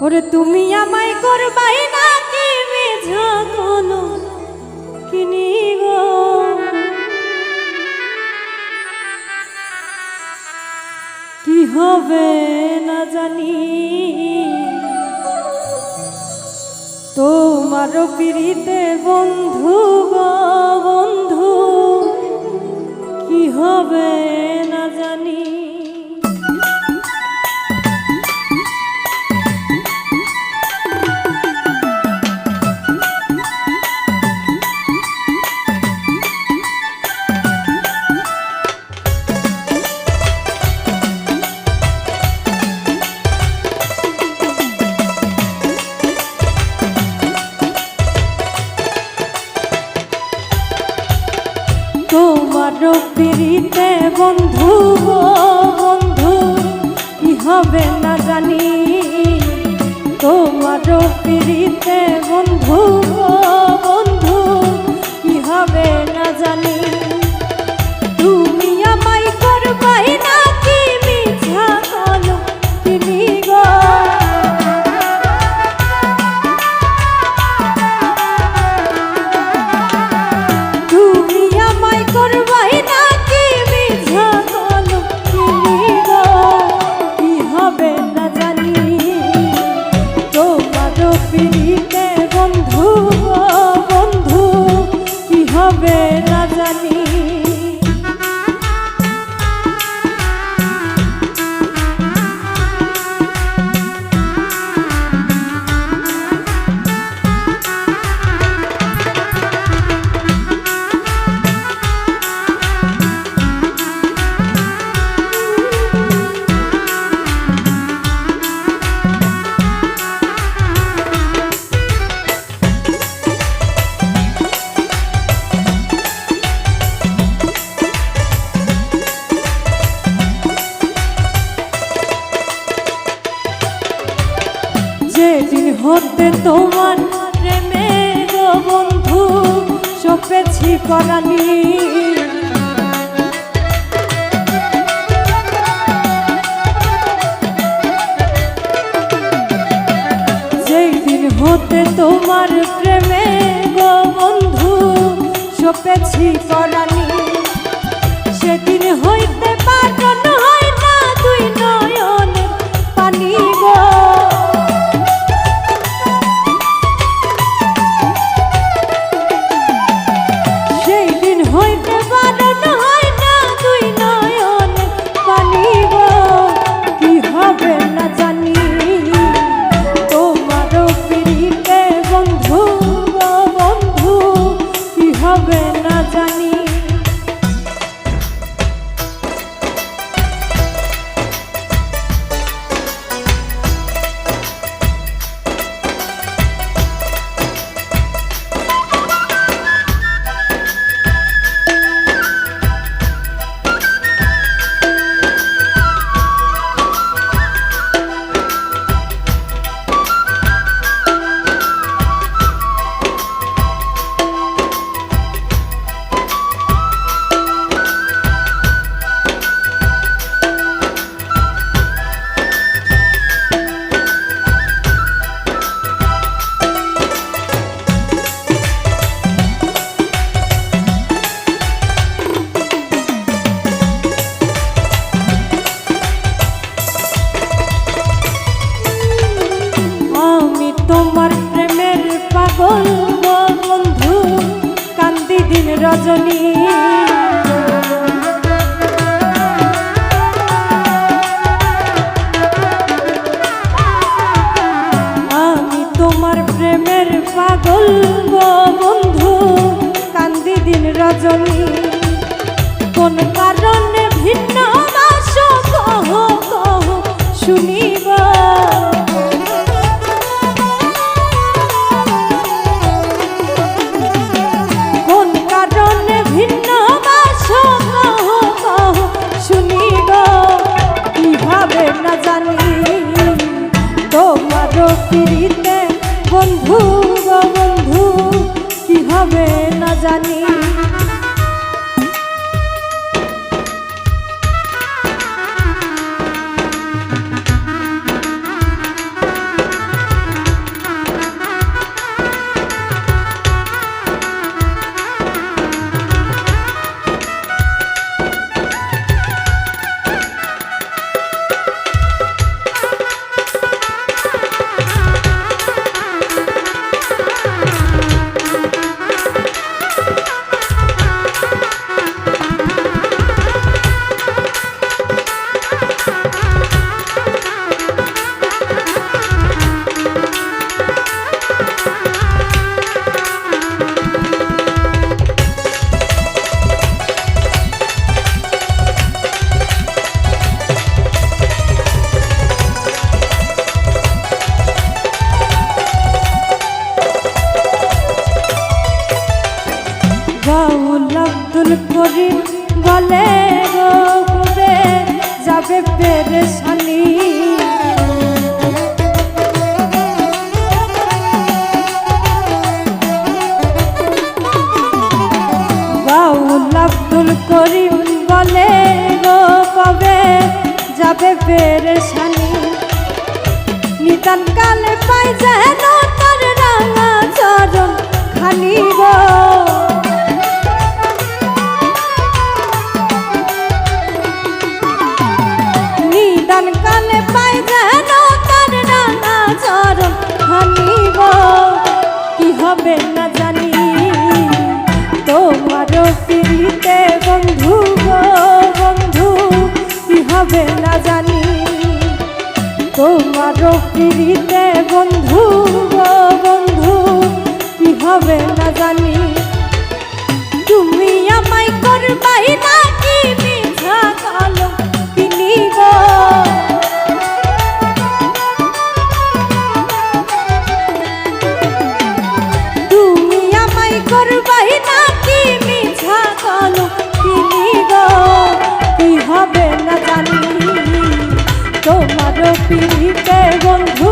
ওরে তুমি আমায় করবাই না কি মেঝা কোনো কিনি গো? কি হবে না জানি। তোমার পিড়িতে বন্ধু গো বন্ধু, কি হবে না জানি। পিড়িতে বন্ধু বন্ধু, কি হবে না জানি? তোমার পিড়িতে বন্ধু বন্ধু, কি হবে না জানি? হতে তোমার প্রেমে বন্ধু সপেছি দিন হতে তোমার প্রেমে গো বন্ধু সপেছি করানি রজনী। আমি তোমার প্রেমের পাগল গো বন্ধু কান্দি দিন রজনী। জানি হরি বলে গো ঘুরে যাবে পেরেশানি। বাউল আব্দুল করিম বলে গো কবে, যাবে পেরেশানি। নিতান কালে পাই যেন তার রাঙা চরণ খানি মানিব? কি হবে না জানি। তোমারও পিড়িতে বন্ধু বন্ধু, কি হবে না জানি। তোমারও পিড়িতে বন্ধু বন্ধু, কি হবে না জানি। পিড়িতে বন্ধু